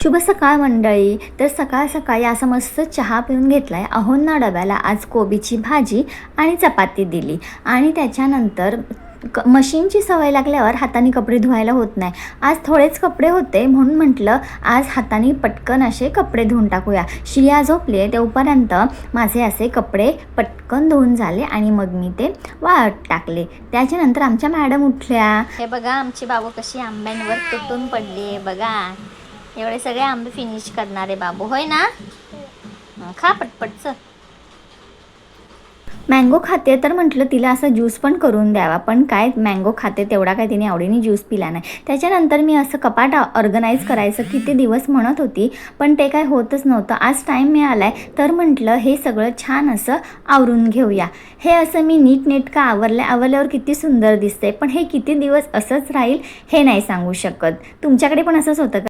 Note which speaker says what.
Speaker 1: शुभ सकाळ मंडळी. तर सकाळ सकाळी असा मस्त चहा पिऊन घेतला आहे अहोंना डब्याला आज कोबीची भाजी आणि चपाती दिली. आणि त्याच्यानंतर क मशीनची सवय लागल्यावर हाताने कपडे धुवायला होत नाही. आज थोडेच कपडे होते म्हणून म्हटलं आज हाताने पटकन असे कपडे धुवून टाकूया. शिया झोपले तेवपर्यंत माझे असे कपडे पटकन धुवून झाले आणि मग मी ते वाळत टाकले. त्याच्यानंतर आमच्या मॅडम उठल्या. हे बघा आमची बाबू कशी आंब्यांवर तुटून पडली आहे बघा. एवढे सगळे आंबे फिनिश करणारे बाबू होय ना? हं, खा पटपटच मँगो खाते तर म्हटलं तिला असं ज्यूस पण करून द्यावा पण काय मँगो खाते तेवढा काय तिने आवडीने ज्यूस पिला नाही. त्याच्यानंतर मी असं कपाट ऑर्गनाईज करायचं किती दिवस म्हणत होती पण ते काय होतच नव्हतं. आज टाईम मिळाला आहे तर म्हटलं हे सगळं छान असं आवरून घेऊया. हे असं मी नीटनेटकं आवरलं आवरल्यावर किती सुंदर दिसतंय पण हे किती दिवस असंच राहील हे नाही सांगू शकत. तुमच्याकडे पण असंच होतं का?